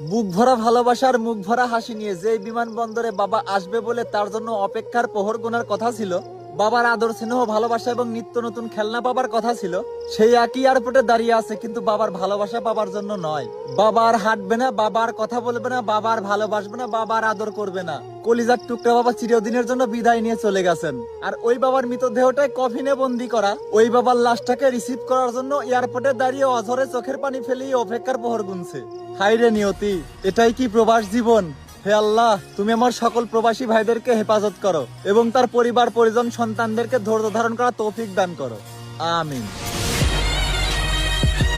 বুক ভরা ভালোবাসার মুখ ভরা হাসি নিয়ে যে বিমানবন্দরে বাবা আসবে বলে তার জন্য অপেক্ষার প্রহর গোনার কথা ছিল বাবার আদর, স্নেহ, ভালোবাসা এবং নিত্য নতুন খেলনা পাবার কথা ছিল। সেই একই এয়ারপোর্টে দাঁড়িয়ে আছে, কিন্তু বাবার ভালোবাসা পাবার জন্য নয়। বাবার হাঁটবে না, বাবার কথা বলবে না, বাবার ভালোবাসবে না, বাবার আদর করবে না। কলিজার টুকরা বাবা চিরদিনের জন্য বিদায় নিয়ে চলে গেছেন। আর ওই বাবার মৃতদেহটাই কফিনে বন্দি করা, ওই বাবার লাশটাকে রিসিভ করার জন্য এয়ারপোর্টে দাঁড়িয়ে অঝরে চোখের পানি ফেলেই অপেক্ষার প্রহর গুনছে। হাইরে নিয়তি, এটাই কি প্রবাস জীবন? হে আল্লাহ, তুমি আমার সকল প্রবাসী ভাইদেরকে হেফাজত করো এবং তার পরিবার, পরিজন, সন্তানদেরকে ধৈর্য ধারণ করা তৌফিক দান করো। আমিন।